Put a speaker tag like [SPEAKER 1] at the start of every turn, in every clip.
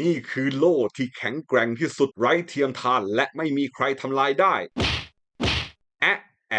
[SPEAKER 1] นี่คือโล่ที่แข็งแกร่งที่สุดไร้เทียมทานและไม่มีใครทำลายได้ แอะแอ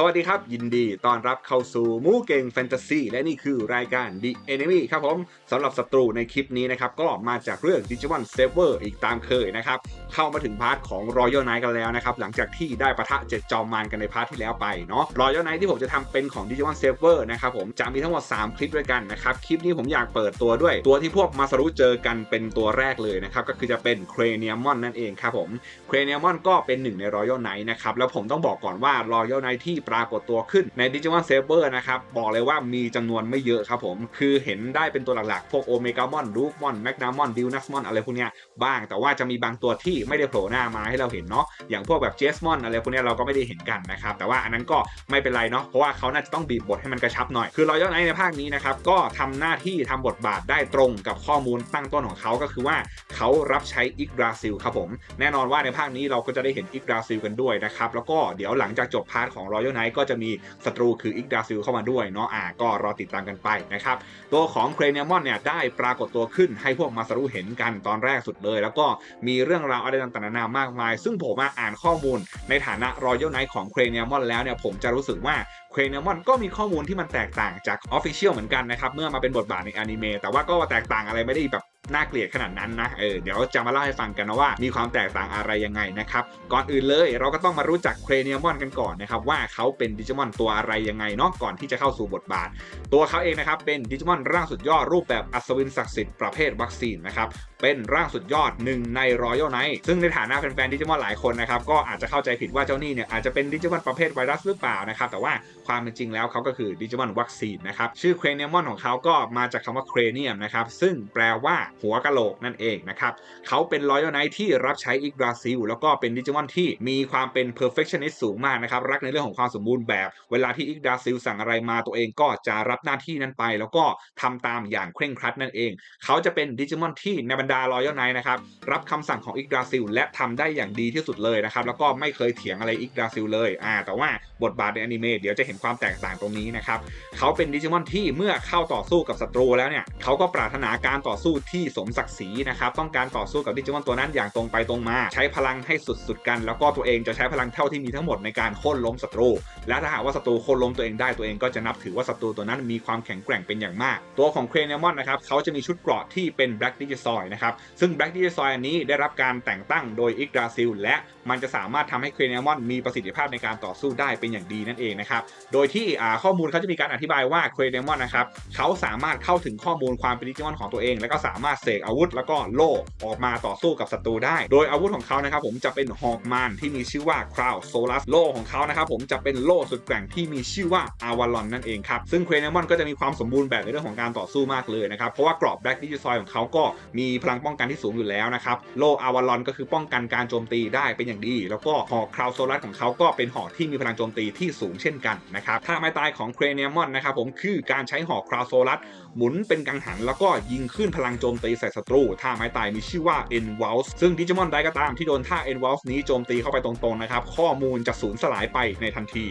[SPEAKER 1] สวัสดีครับ ยินดีต้อนรับเข้าสู่มูเก่งแฟนตาซีและนี่คือรายการ The Enemy ครับผมสำหรับศัตรูในคลิปนี้นะครับ ก็มาจากเรื่อง Digimon Saver อีกตามเคยนะครับ เข้ามาถึงพาร์ทของ Royal Knight กันแล้วนะครับ หลังจากที่ได้ปะทะเจ็ดจอมมารกันในพาร์ทที่แล้วไปเนาะ Royal Knight ที่ผมจะทำเป็นของ Digimon Saver นะครับผมจะมีทั้งหมด 3 คลิปด้วยกันนะครับ คลิปนี้ผมอยากเปิดตัวด้วย ตัวที่พวกมาสรุเจอกันเป็นตัวแรกเลยนะครับก็คือจะเป็น Craniamon นั่นเองครับผมเครเนียมอนก็เป็นหนึ่งใน Royal Knight นะครับแล้วผมต้องบอกก่อนว่า Royal Knight ที่ปรากฏตัวขึ้นใน Digimon Saber นะครับบอกเลยว่ามีจำนวนไม่เยอะครับผม คือเห็นได้เป็นตัวหลักๆ พวก Omegamon, d u k m o n Magnamon, d i l n a s m o n อะไรพวกเนี้ยบ้างแต่ว่าจะมีบางตัวที่ไม่ได้โผล่หน้ามาให้เราเห็นเนาะอย่างพวกแบบ Jesmon อะไรพวกเนี้ยเราก็ไม่ได้เห็นกันนะครับแต่ว่าอันนั้นก็ไม่เป็นไรเนาะเพราะว่าเขาน่าจะต้องบีบบทให้มันกระชับหน่อยคือ Royal Knight ในภาคนี้นะครับก็ทำหน้าที่ทำบทบาทได้ตรงกับข้อมูลตั้งต้นของเขาก็คือว่าเขารับใช้อิกราซิลครับผมแน่นอนว่าในภาคนี้เราก็จะได้เห็นอิกราซิลกันด้วยนะครับแล้วก็เดี๋ยวหลังจากจบพาร์ทของ Royal Knight ก็จะมีศัตรูคืออิกราซิลเข้ามาด้วยเนาะอ่าก็รอติดตามกันไปนะครับตัวของเครเนียมอนเนี่ยได้ปรากฏตัวขึ้นให้พวกมาสรุเห็นกันตอนแรกสุดเลย แล้วก็มีเรื่องราวอะไรต่างๆนานามากมาย ซึ่งผมมาอ่านข้อมูลในฐานะ Royal Knight ของเครเนียมอนแล้วเนี่ยผมจะรู้สึกว่าเครเนียมอนก็มีข้อมูลที่มันแตกต่างจาก Official เหมือนกันนะครับ เมื่อมาเป็นบทบาทในอนิเมะแต่ว่าก็แตกต่างอะไรไม่ได้แบบ น่าเกลียดขนาดนั้นนะเออเดี๋ยวจะมาเล่าให้ฟังกันนะว่ามีความแตกต่างอะไรยังไงนะครับก่อนอื่นเลยเราก็ต้องมารู้จักเครเนียมอนกันก่อนนะครับว่าเขาเป็นดิจิมอนตัวอะไรยังไงเนาะก่อนที่จะเข้าสู่บทบาท ตัวเขาเองนะครับเป็นดิจิมอนร่างสุดยอดรูปแบบอัศวินศักดิ์สิทธิ์ประเภทวัคซีนนะครับเป็นร่างสุดยอดหนึ่งในรอยัลไนท์ซึ่งในฐานะแฟนๆดิจิมอนหลายคนนะครับก็อาจจะเข้าใจผิดว่าเจ้านี่เนี่ยอาจจะเป็นดิจิมอนประเภทไวรัสหรือเปล่านะครับแต่ว่าความเป็นจริงแล้วเขาก็คือดิจิมอนวัคซีนนะครับชื่อเครเนียมอนของเขาก็มาจากคำว่าเครเนียมนะครับซึ่งแปลว่าหัวกะโหลกนั่นเองนะครับเขาเป็นรอยัลไนท์ที่รับใช้อีกราซิลแล้วก็เป็นดิจิมอนที่มีความเป็น perfectionist สูงมากนะครับรักในเรื่องของความสมบูรณ์แบบ เวลาที่อีกราซิลสั่งอะไรมาตัวเองก็จะรับหน้าที่นั้นไป แล้วก็ทำตามอย่างเคร่งครัดนั่นเอง เขาจะเป็นดิจิมอนที่ในบรรดารอยัลไนท์นะครับรับคำสั่งของอีกราซิลและทำได้อย่างดีที่สุดเลยนะครับแล้วก็ไม่เคยเถียงอะไรอีกราซิลเลยอ่าแต่ว่าบทบาทในอนิเมะเดี๋ยวจะเห็นความแตกต่างตรงนี้นะครับเขาเป็นดิจิมอนที่เมื่อเข้าต่อสู้กับศัตรูแล้วเนี่ยเขาก็ปรารถนาการต่อสู้ที่สมศักดิ์ศรีนะครับต้องการต่อสู้กับดิจิมอนตัวนั้นอย่างตรงไปตรงมา ใช้พลังให้สุดๆกัน แล้วก็ตัวเองจะใช้พลังเท่าที่มีทั้งหมดในการโค่นล้มศัตรู และถ้าหากว่าศัตรูโค่นล้มตัวเองได้ตัวเองก็จะนับถือว่าศัตรูตัวนั้นมีความแข็งแกร่งเป็นอย่างมาก ตัวของเครเนมอนนะครับเขาจะมีชุดเกราะที่เป็นแบล็กดิจิซอยนะครับซึ่งแบล็กดิจิซอยอันนี้ได้รับการแต่งตั้งโดยอิกราซิลและมันจะสามารถทำให้เครเนมอนมีประสิทธิภาพในการต่อสู้ได้เป็นอย่างดีนั่นเองนะครับโดยที่ข้อมูลเขาจะมีการอธิบายว่าเครเนมอนนะครับเขาสามารถเข้าถึงข้อมูลความเป็นดิจิมอนของตัวเอง แล้วก็สามารถเสกอาวุธแล้วก็โล่ออกมาต่อสู้กับศัตรูได้ โดยอาวุธของเขานะครับผมจะเป็นหอกมานที่มีชื่อว่าคราวโซลัสโล่ของเขานะครับผมจะเป็นโล่สุดแกร่งที่มีชื่อว่าอาวาลอนนั่นเองครับซึ่งเครเนมอนก็จะมีความสมบูรณ์แบบในเรื่องของการต่อสู้มากเลยนะครับเพราะว่ากรอบแบล็กดิจิซอยของเขาก็มีพลังป้องกันที่สูงอยู่แล้วนะครับโล่อาวาลอนก็คือป้องกันการโจมตีได้เป็นอย่างดี แล้วก็หอกคราวโซลัสของเขาก็เป็นหอกที่มีพลังโจมตีที่สูงเช่นกันนะครับถ้าไม่ตายของเครเนมอนนะครับผมคือการใช้หอกคราวโซลัสหมุนเป็นกังหันแล้วก็ยิงขึ้นพลังโจมตีใส่ศัตรูท่าไม้ตายมีชื่อว่า e n w a l s ซึ่งดิจิมอนใดก็ตามที่โดนท่า e n w a l s นี้โจมตีเข้าไปตรงๆนะครับข้อมูลจะสูญสลายไปในทันที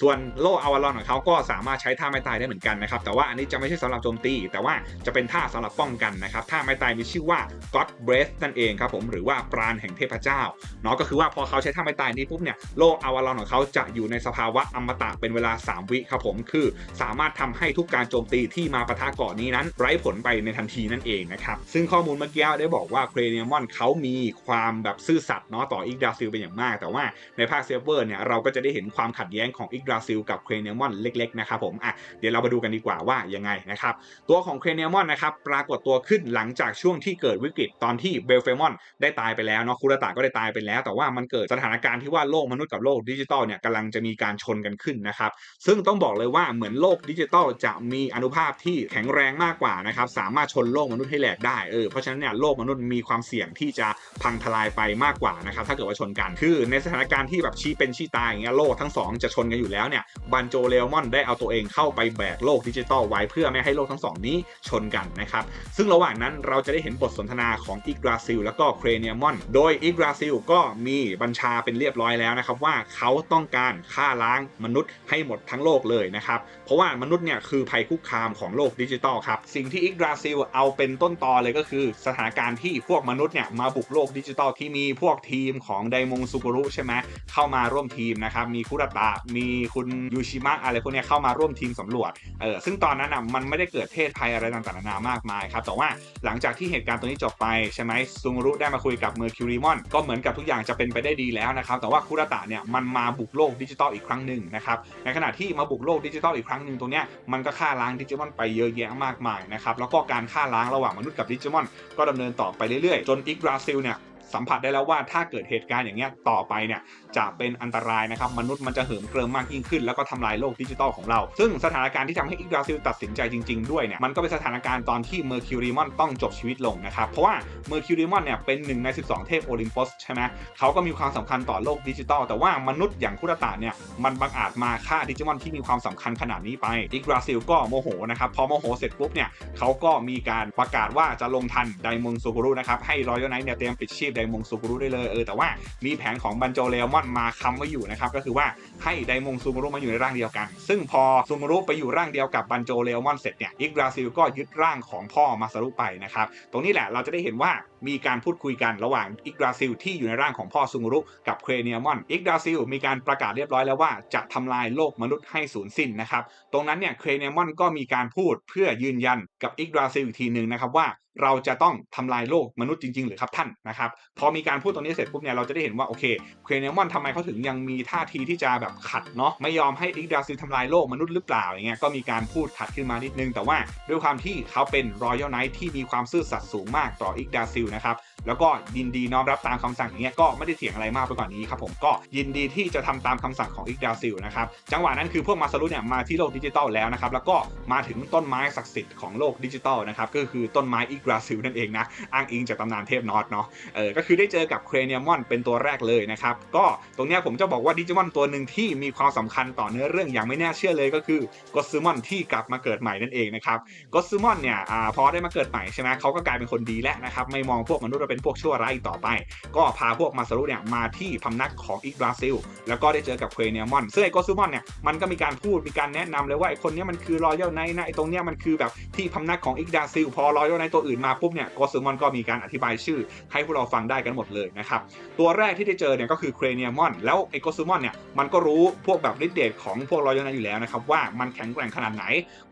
[SPEAKER 1] ส่วนโลอาวารอนของเขาก็สามารถใช้ท่าไม้ตายได้เหมือนกันนะครับแต่ว่าอันนี้จะไม่ใช่สำหรับโจมตี แต่ว่าจะเป็นท่าสำหรับป้องกันนะครับท่าไม้ตายมีชื่อว่า God Breath นั่นเองครับผมหรือว่าปราณแห่งเทพเจ้าเนาะก็คือว่าพอเขาใช้ท่าไม้ตายนี้ปุ๊บเนี่ยโลอาวารอนของเขาจะอยู่ในสภาวะอมตะเป็นเวลา 3 วิครับผมคือ สามารถทำให้ทุกการโจมตีที่มาปะทะเกาะนี้นั้น ไร้ผลไปในทันทีนั่นเองนะครับซึ่งข้อมูลเมื่อกี้ได้บอกว่าเครเนียมอนเขามีความแบบซื่อสัตย์เนาะต่ออิกดาซิลเป็นอย่างมาก แต่ว่าในภาคเซฟเวอร์เนี่ยเราก็จะได้เห็นความขัดแย้งของอิกดาซิลกับเครเนียมอนเล็กๆนะครับผมอะเดี๋ยวเรามาดูกันดีกว่าว่ายังไงนะครับตัวของเครเนียมอนนะครับปรากฏตัวขึ้นหลังจากช่วงที่เกิดวิกฤตตอนที่เบลเฟมอนได้ตายไปแล้วเนาะคูรตะก็ได้ตายไปแล้ว แต่ว่ามันเกิดสถานการณ์ที่ว่าโลกมนุษย์กับโลกดิจิตอลเนี่ยกำลังจะมีการชนกันขึ้นนะครับซึ่งต้องบอกเลยว่าเหมือนโลกดิจิตอลจะมีอนุภาพที่แข็งแรงมากกว่านะครับสามารถชนโลกมนุษย์ให้แหลกได้เออเพราะฉะนั้นเนี่ยโลกมนุษย์มีความเสี่ยงที่จะพังทลายไปมากกว่านะครับถ้าเกิดว่าชนกันคือในสถานการณ์ที่แบบชี้เป็นชี้ตายอย่างเงี้ยโลกทั้งสองจะชนกันอยู่แล้วเนี่ยบันโจเลมอนได้เอาตัวเองเข้าไปแบกโลกดิจิตอลไว้เพื่อไม่ให้โลกทั้งสองนี้ชนกันนะครับซึ่งระหว่างนั้นเราจะได้เห็นบทสนทนาของอีกราซิลแล้วก็เครเนียมอน โดยอีกราซิลก็มีบัญชาเป็นเรียบร้อยแล้วนะครับว่าเขาต้องการฆ่าล้างมนุษย์ให้หมดทั้งโลกเลยนะครับเพราะว่ามนุษย์เนี่ยคือภัยคุกคามของโลกดิจิตอลครับสิ่งที่อีกราซิลเอาเป็นต้นตอเลยก็คือสถานการณ์ที่พวกมนุษย์เนี่ยมาบุกโลกดิจิตอลที่มีพวกทีมของไดมงซูกุรุใช่ไหมเข้ามาร่วมทีมนะครับมีคุรตะมีคุณยูชิมะอะไรพวกเนี้ยเข้ามาร่วมทีมสำรวจเออซึ่งตอนนั้นอะมันไม่ได้เกิดเพศภัยอะไรต่างๆนานามากมายครับแต่ว่าหลังจากที่เหตุการณ์ตัวนี้จบไปใช่ไหมซูกุรุได้มาคุยกับเมอร์คิวริมอนก็เหมือนกับทุกอย่างจะเป็นไปได้ดีแล้วนะครับแต่ว่าคุรตะเนี่ยมันมาบุกโลกดิจิตอลอีกครั้งหนึ่งนะครับในขณะที่มาบุกโลกดิจิตอลอีกครั้งหนึ่งตรงเนี้ยมันก็ฆ่าล้างดิจิมอนไปเยอะแยะมากมายนะครับแล้วก็การฆ่าล้างระหว่างมนุษย์กับดิจิมอนก็ดำเนินต่อไปเรื่อยๆ จนอีกราซิลเนี่ย สัมผัสได้แล้วว่าถ้าเกิดเหตุการณ์อย่างเงี้ยต่อไปเนี่ยจะเป็นอันตรายนะครับมนุษย์มันจะเหิมเกริมมากยิ่งขึ้น แล้วก็ทำลายโลกดิจิตอลของเรา ซึ่งสถานการณ์ที่ทำให้อีกราซิลตัดสินใจจริง ๆ ด้วยเนี่ยมันก็เป็นสถานการณ์ตอนที่เมอร์คิวริมอนต้องจบชีวิตลงนะครับเพราะว่าเมอร์คิวริมอนเนี่ยเป็นหนึ่งใน 12 เทพโอลิมปัสใช่ไหมเขาก็มีความสำคัญต่อโลกดิจิตอลแต่ว่ามนุษย์อย่างคุรตะเนี่ยมันบังอาจมาฆ่าดิจิมอนที่มีความสำคัญขนาดนี้ไปอีกราซิลก็โมโหนะครับพอโมโหเสร็จปุ๊บเนี่ยเขาก็มีการประกาศว่าจะลงทันไดมงซูกุรุนะครับให้รอยัลไนท์เนี่ยเตรียมปิดชีพไดมงซูกุรุได้เลยเออแต่ว่ามีแผนของบันโจเลมอนมาค้ำไว้อยู่นะครับก็คือว่าให้ไดมงซูกุรุมาอยู่ในร่างเดียวกัน ซึ่งพอซูกุรุไปอยู่ร่างเดียวกับบันโจเลมอนเสร็จเนี่ยอีกราซิลก็ยึดร่างของพ่อมาซารุไปนะครับตรงนี้แหละเราจะได้เห็นว่า มีการพูดคุยกันระหว่างอีกราซิลที่อยู่ในร่างของพ่อซูกุรุกับเครเนียมอนอีกราซิลมีการประกาศเรียบร้อยแล้วว่าจะทำลายโลกมนุษย์ให้สูญสิ้นนะครับตรงนั้นเนี่ยเครเนียมอนก็มีการพูดเพื่อยืนยันกับอีกราซิลอีกทีหนึ่งนะครับว่าเราจะต้องทำลายโลกมนุษย์จริงๆหรือครับท่านนะครับพอมีการพูดตรงนี้เสร็จปุ๊บเนี่ยเราจะได้เห็นว่าโอเคเครเนมอนทำไมเขาถึงยังมีท่าทีที่จะแบบขัดเนาะไม่ยอมให้อีกดาซิลทำลายโลกมนุษย์หรือเปล่าอย่างเงี้ยก็มีการพูดขัดขึ้นมานิดนึง แต่ว่าด้วยความที่เขาเป็นรอยัลไนท์ที่มีความซื่อสัตย์สูงมากต่ออีกดาซิลนะครับแล้วก็ยินดีน้อมรับตามคำสั่งอย่างเงี้ยก็ไม่ได้เถียงอะไรมากไปกว่านี้ครับผมก็ยินดีที่จะทำตามคำสั่งของอีกดาซิลนะครับจังหวะนั้นคือพวกมาซารุเนี่ยมาที่โลกดิจิตอลแล้วนะครับแล้วก็มาถึงต้นไม้ศักดิ์สิทธิ์ของโลกดิจิตอลนะครับก็คือต้นไม้อีกราซิลนั่นเองนะอ้างอิงจากตำนานเทพนอตเนาะเออก็คือได้เจอกับเครเนียมอนเป็นตัวแรกเลยนะครับก็ตรงเนี้ยผมจะบอกว่าดิจิมอนตัวหนึ่งที่มีความสำคัญต่อเนื้อเรื่องอย่างไม่น่าเชื่อเลยก็คือกอสซูมอนที่กลับมาเกิดใหม่นั่นเองนะครับกอซูมอนเนี่ยอ่าพอได้มาเกิดใหม่ใช่ไหมเขาก็กลายเป็นคนดีแล้วนะครับไม่มองพวกมนุษย์ว่าเป็นพวกชั่วร้ายอีกต่อไป ก็พาพวกมาซารุเนี่ยมาที่พำนักของอีกราซิล แล้วก็ได้เจอกับเครเนียมอนซึ่งไอ้กซูมอนเนี่ยมันก็มีการพูดมีการแนะนำเลยว่าไอ้คนเนี้ยมันคือรอยัลไนท์นะไอ้ตรงเนี้ยมันคือแบบที่พำนักของอีกราซิล พอรอยัลไนท์ตัวอื่นมาปุ๊บเนี่ยกซูมอนก็มีการอธิบายชื่อ ให้พวกเราฟังได้กันหมดเลยนะครับตัวแรกที่ได้เจอเนี่ยก็คือเครเนียมอนแล้วไอโกซูมอนเนี่ยมันก็รู้พวกแบบฤทธิ์เดชของพวกรอยนอยู่แล้วนะครับว่ามันแข็งแกร่งขนาดไหน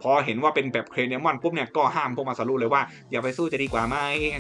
[SPEAKER 1] พอเห็นว่าเป็นแบบเครเนียมอนปุ๊บเนี่ยก็ห้ามพวกมาซารุเลยว่าอย่าไปสู้จะดีกว่าไหม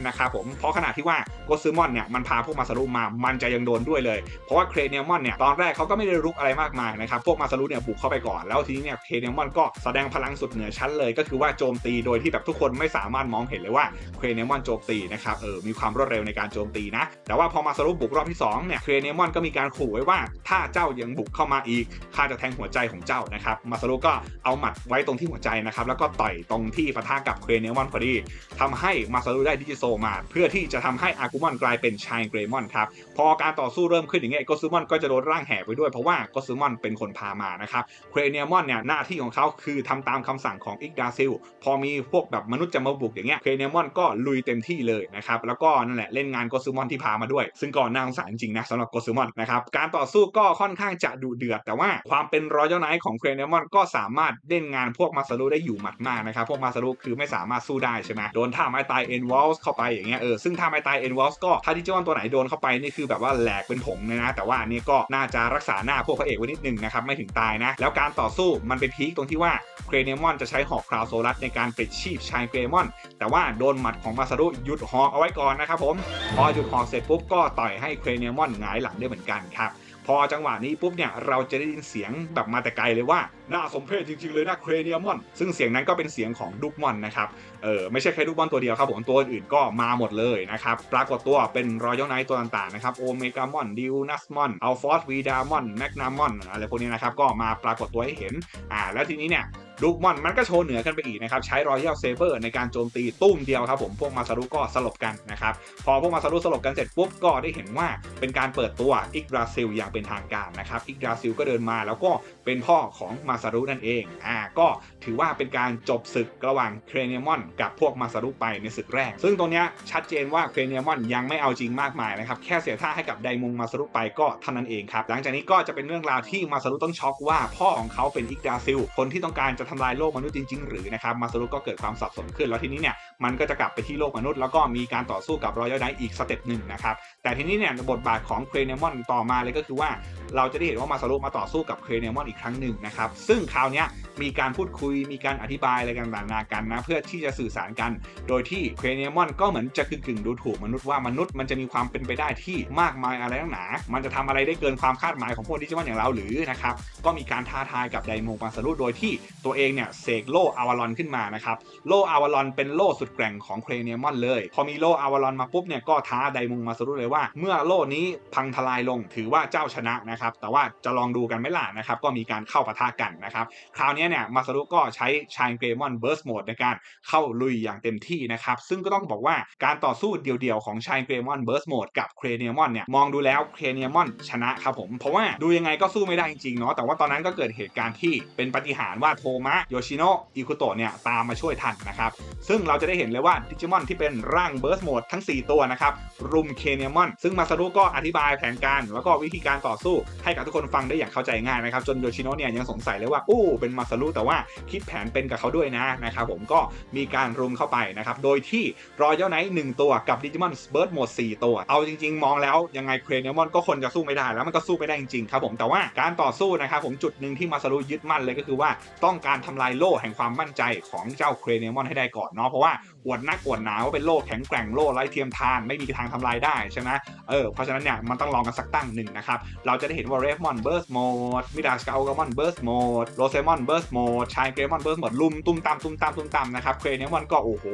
[SPEAKER 1] นะครับผมเพราะขณะที่ว่าโกซูมอนเนี่ยมันพาพวกมาซารุมา มันจะยังโดนด้วยเลย เพราะว่าเครเนียมอนเนี่ยตอนแรกเขาก็ไม่ได้รุกอะไรมากมายนะครับ พวกมาซารุเนี่ยบุกเข้าไปก่อน แล้วทีนี้เนี่ยเครเนียมอนก็แสดงพลังสุดเหนือชั้นเลย ก็คือว่าโจมตีโดยที่แบบทุกคนไม่สามารถมองเห็นเลยว่าเครเนียมอนโจมตีนะครับ เออ มีความรวดเร็วในการโจมตีนะ แต่ว่าพอมาสรุบุกรอบที่2เนี่ย เครเนียมอนก็มีการขู่ไว้ว่า ถ้าเจ้ายังบุกเข้ามาอีก ข้าจะแทงหัวใจของเจ้านะครับ มาสรุก็เอาหมัดไว้ตรงที่หัวใจนะครับ แล้วก็ต่อยตรงที่ปะทะกับเครเนมอนพอดีทำให้มาสรุได้ดิจิโซมาเพื่อื่อที่จะทำให้อากุมอนกลายเป็นชายเกรมอนครับพอการต่อสู้เริ่มขึ้นอย่างเงี้ยโกซูมอนก็จะโดนร่างแหกไปด้วยเพราะว่าโกซูมอนเป็นคนพามานะครับเครเนียมอนเนี่ยหน้าที่ของเขาคือทำตามคำสั่งของอิกดาซิลพอมีพวกแบบมนุษย์จะมาบุกอย่างเงี้ยเครเนียมอนก็ลุยเต็มที่เลยนะครับแล้วก็นั่นแหละเล่นงานโกซูมอนที่พามาด้วย ซึ่งก็น่าสงสารจริงนะสำหรับโกซูมอนนะครับการต่อสู้ก็ค่อนข้างจะดุเดือด แต่ว่าความเป็นรอยัลไนท์ของเครเนียมอนก็สามารถเล่นงานพวกมาซารุได้อยู่หมัดมากนะครับพวกมาซารุคือไม่สามารถสู้ได้ใช่ไหมโดนท่าไม้ตายเอ็นวอลส์เข้าไปอย่างเงี้ยเออซึ่งถ้าไม่ตายเอ็นวอลส์ก็ถ้าดิจิมอนตัวไหนโดนเข้าไปนี่คือแบบว่าแหลกเป็นผงเลยนะ แต่ว่าอันนี้ก็น่าจะรักษาหน้าพวกพระเอกไว้นิดนึงนะครับไม่ถึงตายนะ แล้วการต่อสู้มันไปพีคตรงที่ว่าเครเนมอนจะใช้หอกคราวโซลัสในการปิดชีพชายเครมอน แต่ว่าโดนหมัดของมาซารุหยุดหอกเอาไว้ก่อนนะครับผมพอหยุดหอกเสร็จปุ๊บก็ต่อยให้เครเนมอนหงายหลังได้เหมือนกันครับ พอจังหวะนี้ปุ๊บเนี่ยเราจะได้ยินเสียงแบบมาแต่ไกลเลยว่าน่าสมเพชจริงๆเลยนะเครเนียมอน ซึ่งเสียงนั้นก็เป็นเสียงของดุกมอนนะครับเออไม่ใช่แค่ดุกมอนตัวเดียวครับผมตัวอื่นก็มาหมดเลยนะครับปรากฏตัวเป็นรอยัลไนท์ตัวต่างๆนะครับโอเมกามอนดิวนัสมอนอัลฟอสวีดามอนแมกนามอนอะไรพวกนี้นะครับก็มาปรากฏตัวให้เห็นอ่าแล้วทีนี้เนี่ย ลูกมอนมันก็โชว์เหนือกันไปอีกนะครับ ใช้รอยัลเซเบอร์ในการโจมตีตุ้มเดียวครับผม พวกมาซารุก็สลบกันนะครับ พอพวกมาซารุสลบกันเสร็จปุ๊บก็ได้เห็นว่าเป็นการเปิดตัวอิกราซิลอย่างเป็นทางการนะครับ อิกราซิลก็เดินมาแล้วก็เป็นพ่อของมาซารุนั่นเอง อ่า ก็ถือว่าเป็นการจบศึกระหว่างเครเนียมอนกับพวกมาซารุไปในศึกแรก ซึ่งตรงเนี้ยชัดเจนว่าเครเนียมอนยังไม่เอาจริงมากมายนะครับ แค่เสียท่าให้กับไดมุงมาซารุไปก็เท่านั้นเองครับ หลังจากนี้ก็จะเป็นเรื่องราวที่มาซารุต้องช็อกว่าพ่อของเขาเป็นอิกราซิล คนที่ต้องการจะทำลายโลกมนุษย์จริง ๆ หรือนะครับมาซารุก็เกิดความสับสนขึ้น แล้วทีนี้เนี่ยมันก็จะกลับไปที่โลกมนุษย์ แล้วก็มีการต่อสู้กับรอยัลไดอีกสเต็ปหนึ่งนะครับแต่ทีนี้เนี่ยบทบาทของเครเนียมอนต่อมาเลยก็คือว่า เราจะได้เห็นว่ามาซารุมาต่อสู้กับเครเนียมอนอีกครั้งหนึ่งนะครับซึ่งคราวนี้มีการพูดคุยมีการอธิบายอะไรกันต่างๆนากันนะเพื่อที่จะสื่อสารกัน โดยที่เครเนียมอนก็เหมือนจะกึ่งๆดูถูกมนุษย์ว่ามนุษย์มันจะมีความเป็นไปได้ที่มากมายอะไรต่างหนา มันจะทำอะไรได้เกินความคาดหมายของพวกดิจิมอนอย่างเราหรือนะครับก็มีการท้าทายกับไดโมมาซารุโดยที่ตัวเองเนี่ยเสกโล่อาวารอนขึ้นมานะครับโล่อาวารอนเป็นโล่สุดแกร่งของเครเนียมอนเลย พอมีโล่อาวารอนมาปุ๊บเนี่ยก็ท้าไดมุงมาสรุเลยว่า เมื่อโล่นี้พังทลายลงถือว่าเจ้าชนะนะครับแต่ว่าจะลองดูกันไหม่ล่ะนะครับก็มีการเข้าปะทะกันนะครับคราวนี้เนี่ยมาสรุก็ใช้ชายเกรมอนเบิร์สโหมดในการเข้าลุยอย่างเต็มที่นะครับซึ่งก็ต้องบอกว่าการต่อสู้เดี่ยวๆของชายเกรมอนเบิร์สโหมดกับเครเนียมอนเนี่ยมองดูแล้วเครเนียมอนชนะครับผมเพราะว่าดูยังไงก็สู้ไม่ได้จริงๆเนาะแต่ว่าตอนนั้นก็เกิดเหตุการณ์ที่เป็นปฏิหารว่าโทมะโยชิโนะอิคุโตะเนี่ยตามมาช่วยทันนะครับ ซึ่งเราจะได้เห็นเลยว่าดิจิมอนที่เป็นร่างเบิร์สโหมดทั้ง 4 ตัวนะครับรุมเคเนียมอนซึ่งมาซารุก็อธิบายแผนการ แล้วก็วิธีการต่อสู้ให้กับทุกคนฟังได้อย่างเข้าใจง่ายนะครับจนโยชิโนะเนี่ยยังสงสัยเลยว่าอู้เป็นมาซารุแต่ว่าคิดแผนเป็นกับเขาด้วยนะนะครับผมก็มีการรุมเข้าไปนะครับโดยที่รอยัลไนท์หนึ่งตัวกับดิจิมอนเบิร์สโหมด4ตัวเอาจริง ๆ มองแล้วยังไงเคเนียมอนก็คนจะสู้ไม่ได้แล้วมันก็สู้ไม่ได้จริงๆครับผมแต่ว่าการต่อสู้นะครับผมจุดหนึ่งที่มาซารุยึดมั่นเลยก็คือว่าต้องการการทำลายโล่แห่งความมั่นใจของเจ้าเครเนียมอนให้ได้ก่อนเนาะเพราะว่าอวดนักอวดหนาว่าเป็นโล่แข็งแกร่งโล่ไร้เทียมทานไม่มีทางทำลายได้ใช่ไหมเออเพราะฉะนั้นเนี่ยมันต้องลองกันสักตั้งหนึ่งนะครับเราจะได้เห็นว่าเรฟมอนเบิร์สโหมดมิดาสกาลกามอนเบิร์สโหมดโรเซมอนเบิร์สโหมดชายเกรมอนเบิร์สโหมดลุมตุ้มตามตุ้มตามตุ้มตามนะครับเครเนียมอนก็โอ้โห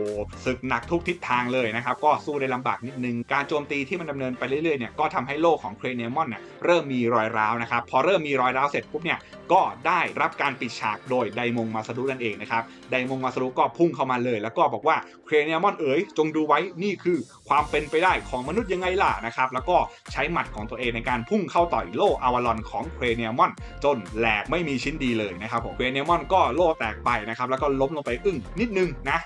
[SPEAKER 1] ศึกหนักทุกทิศทางเลยนะครับก็สู้ได้ลำบากนิดนึงการโจมตีที่มันดำเนินไปเรื่อยๆเนี่ยก็ทำให้โล่ของเครเนียมอนเนี่ยเริ่มมีรอยร้าวนะครับ พอเริ่มมีรอยร้าวเสร็จปุ๊บเนี่ยก็ได้รับการปิดฉากโดยไดมงมาซารุนั่นเองนะครับไดมงมาซารุก็พุ่งเข้ามาเลย แล้วก็บอกว่าเครเนียมอนเอ๋ยจงดูไว้นี่คือความเป็นไปได้ของมนุษย์ยังไงล่ะนะครับแล้วก็ใช้หมัดของตัวเองในการพุ่งเข้าต่อยโลอาวารอนของเครเนียมอน จนแหลกไม่มีชิ้นดีเลยนะครับผมเครเนียมอนก็โลแตกไปนะครับแล้วก็ล้มลงไปอึ้งนิดนึงนะ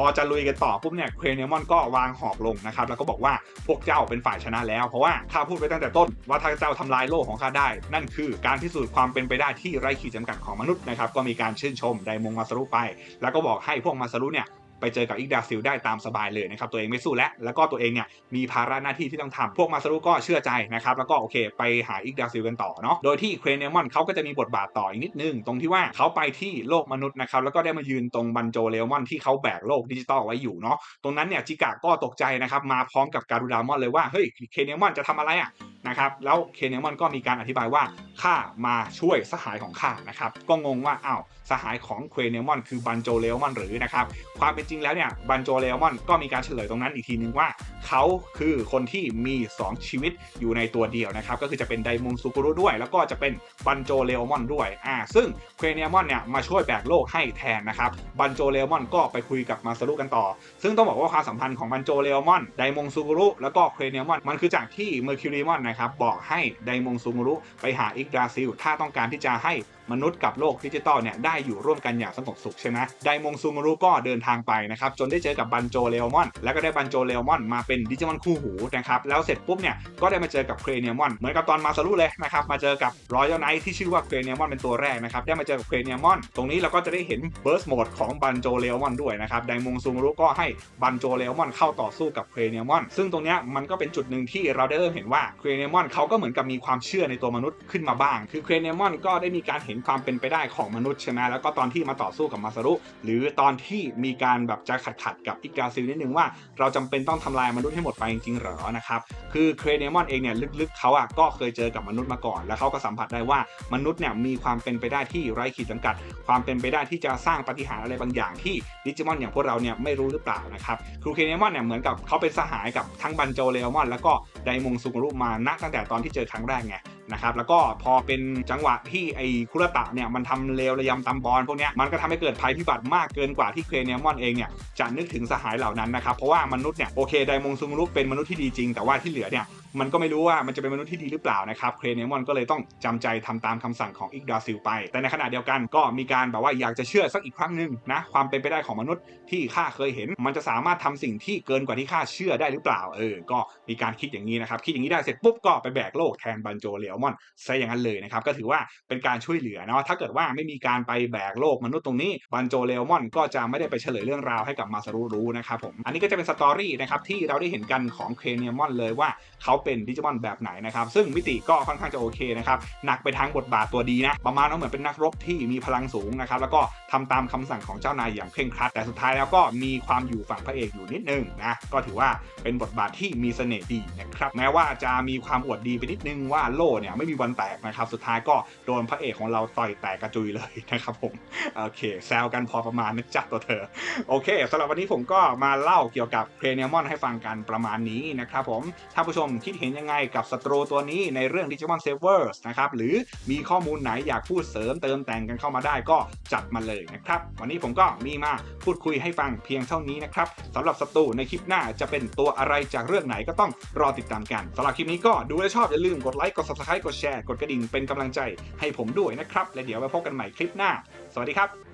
[SPEAKER 1] พอจะลุยกันต่อปุ๊บเนี่ยเควเนมอนก็วางหอกลงนะครับแล้วก็บอกว่าพวกเจ้าเป็นฝ่ายชนะแล้ว เพราะว่าข้าพูดไปตั้งแต่ต้นว่าถ้าเจ้าทำลายโลกของข้าได้ นั่นคือการพิสูจน์ความเป็นไปได้ที่ไร้ขีดจำกัดของมนุษย์นะครับก็มีการชื่นชมไดมงมาสรุไป แล้วก็บอกให้พวกมาสรุเนี่ย ไปเจอกับอีกดาซิลได้ตามสบายเลยนะครับตัวเองไม่สู้แล้วแล้วก็ตัวเองเนี่ยมีภาระหน้าที่ที่ต้องทำพวกมาสรุก็เชื่อใจนะครับแล้วก็โอเค ไปหาอีกดาซิลกันต่อเนาะโดยที่เครเนมอนเขาก็จะมีบทบาทต่ออีกนิดนึง ตรงที่ว่าเขาไปที่โลกมนุษย์นะครับแล้วก็ได้มายืนตรงบันโจเลมอนที่เขาแบกโลกดิจิตอลไว้อยู่เนาะตรงนั้นเนี่ยจิกะก็ตกใจนะครับมาพร้อมกับการูดามอนเลยว่าเฮ้ยเคเนมอนจะทำอะไรอะนะครับแล้วเคเนียมอนก็มีการอธิบายว่าข้ามาช่วยสหายของข้านะครับก็งงว่าอ้าวสหายของเคเนียมอนคือบันโจเลมอนหรือนะครับความเป็นจริงแล้วเนี่ยบันโจเลมอนก็มีการเฉลยตรงนั้นอีกทีนึงว่า เขาคือคนที่มี 2 ชีวิตอยู่ในตัวเดียวนะครับ ก็คือจะเป็นไดมุงซูกุรุด้วย แล้วก็จะเป็นบันโจเลอมอนด้วยอ่าซึ่งเครเนียมอนเนี่ยมาช่วยแบกโลกให้แทนนะครับบันโจเลอมอนก็ไปคุยกับมาซารุกันต่อ ซึ่งต้องบอกว่าความสัมพันธ์ของบันโจเลอมอนไดมงซูกุรุแล้วก็เครเนียมอนมันคือจากที่เมอร์คิวรีมอนนะครับบอกให้ไดมงซูกุรุไปหาอิกดาซิลถ้าต้องการที่จะให้ มนุษย์กับโลกดิจิตอลเนี่ยได้อยู่ร่วมกันอย่างสงบสุขใช่ไหมไดมงซูกุรุก็เดินทางไปนะครับจนได้เจอกับบันโจเลมอน แล้วก็ได้บันโจเลมอนมาเป็นดิจิมอนคู่หูนะครับแล้วเสร็จปุ๊บเนี่ยก็ได้มาเจอกับเครเนียมอนเหมือนกับตอนมาซารุเลยนะครับมาเจอกับรอยัลไนท์ที่ชื่อว่าเครเนียมอนเป็นตัวแรกนะครับได้มาเจอกับเครเนียมอน ตรงนี้เราก็จะได้เห็นเบิร์สโหมดของบันโจเลมอนด้วยนะครับไดมงซูกุรุก็ให้บันโจเลมอนเข้าต่อสู้กับเครเนียมอน ซึ่งตรงนี้มันก็เป็นจุดหนึ่งที่เราได้เริ่มเห็นว่าเครเนียมอนเขาก็เหมือนกับมีความเชื่อในตัวมนุษย์ขึ้นมาบ้าง คือเครเนียมอนก็ได้มีการเห็นความเป็นไปได้ของมนุษย์ใช่ไหมแล้วก็ตอนที่มาต่อสู้กับมาซารุ หรือตอนที่มีการแบบจะขัดขัดกับอิกาซิลนิดนึงว่าเราจำเป็นต้องทำลายมนุษย์ให้หมดไปจริงๆหรอนะครับคือเครเนมอนเองเนี่ยลึกๆเขาอะก็เคยเจอกับมนุษย์มาก่อน แล้วเขาก็สัมผัสได้ว่ามนุษย์เนี่ยมีความเป็นไปได้ที่ไร้ขีดจำกัด ความเป็นไปได้ที่จะสร้างปาฏิหารย์อะไรบางอย่างที่ดิจิมอนอย่างพวกเราเนี่ยไม่รู้หรือเปล่านะครับครูเคเนมอนเนี่ยเหมือนกับเขาเป็นสหายกับทั้งบันโจเลอมอน แล้วก็ไดมงซุงรุมาณตั้งแต่ตอนที่เจอครั้งแรกไง นะครับแล้วก็พอเป็นจังหวะที่ไอ้คุรตะเนี่ยมันทำเลวระยำตำบอลพวกนี้มันก็ทำให้เกิดภัยพิบัติมากเกินกว่าที่เครเนมอนเองเนี่ยจะนึกถึงสหายเหล่านั้นนะครับเพราะว่ามนุษย์เนี่ยโอเคไดมงซุงรุเป็นมนุษย์ที่ดีจริงแต่ว่าที่เหลือเนี่ย มันก็ไม่รู้ว่ามันจะเป็นมนุษย์ที่ดีหรือเปล่านะครับเครเนมอนก็เลยต้องจำใจทำตามคำสั่งของอิกดาซิลไป แต่ในขณะเดียวกันก็มีการแบบว่าอยากจะเชื่อสักอีกครั้งหนึ่งนะความเป็นไปได้ของมนุษย์ที่ข้าเคยเห็น มันจะสามารถทำสิ่งที่เกินกว่าที่ข้าเชื่อได้หรือเปล่าเออก็มีการคิดอย่างนี้นะครับคิดอย่างนี้ได้เสร็จปุ๊บก็ไปแบกโลกแทนบันโจเลอมอนซะอย่างนั้นเลยนะครับก็ถือว่าเป็นการช่วยเหลือเนาะถ้าเกิดว่าไม่มีการไปแบกโลกมนุษย์ตรงนี้บันโจเลอมอนก็จะไม่ได้ไปเฉลยเรื่องราวให้กับมาซารุรู้นะครับผมอันนี้ก็จะเป็นสตอรี่นะครับที่เราได้เห็นกันของเคเนมอนเลยว่าเขาเป็นดิจิมอนแบบไหนนะครับ ซึ่งมิติก็ค่อนข้างจะโอเคนะครับหนักไปทางบทบาทตัวดีนะ ประมาณว่าเหมือนเป็นนักรบที่มีพลังสูงนะครับ แล้วก็ทำตามคำสั่งของเจ้านายอย่างเคร่งครัด แต่สุดท้ายแล้วก็มีความอยู่ฝั่งพระเอกอยู่นิดนึงนะ ก็ถือว่าเป็นบทบาทที่มีเสน่ห์ดีนะครับ แม้ว่าจะมีความอวดดีไปนิดนึงว่าโล่เนี่ยไม่มีวันแตกนะครับ สุดท้ายก็โดนพระเอกของเราต่อยแตกกระจุยเลยนะครับผม โอเค แซวกันพอประมาณนะจ๊ะตัวเธอ โอเคสำหรับวันนี้ผมก็มาเล่าเกี่ยวกับเครเนียมอนให้ฟังกันประมาณนี้นะครับผม ถ้าผู้ชมคิดเห็นยังไงกับศัตรูตัวนี้ในเรื่อง Digimon Savers นะครับหรือมีข้อมูลไหนอยากพูดเสริมเติมแต่งกันเข้ามาได้ก็จัดมาเลยนะครับ วันนี้ผมก็มีมาพูดคุยให้ฟังเพียงเท่านี้นะครับสำหรับศัตรูในคลิปหน้าจะเป็นตัวอะไรจากเรื่องไหนก็ต้องรอติดตามกันสำหรับคลิปนี้ก็ดูและชอบอย่าลืมกดไลค์กด subscribe กดแชร์กดกระดิ่งเป็นกำลังใจให้ผมด้วยนะครับและเดี๋ยวไว้พบกันใหม่คลิปหน้า สวัสดีครับ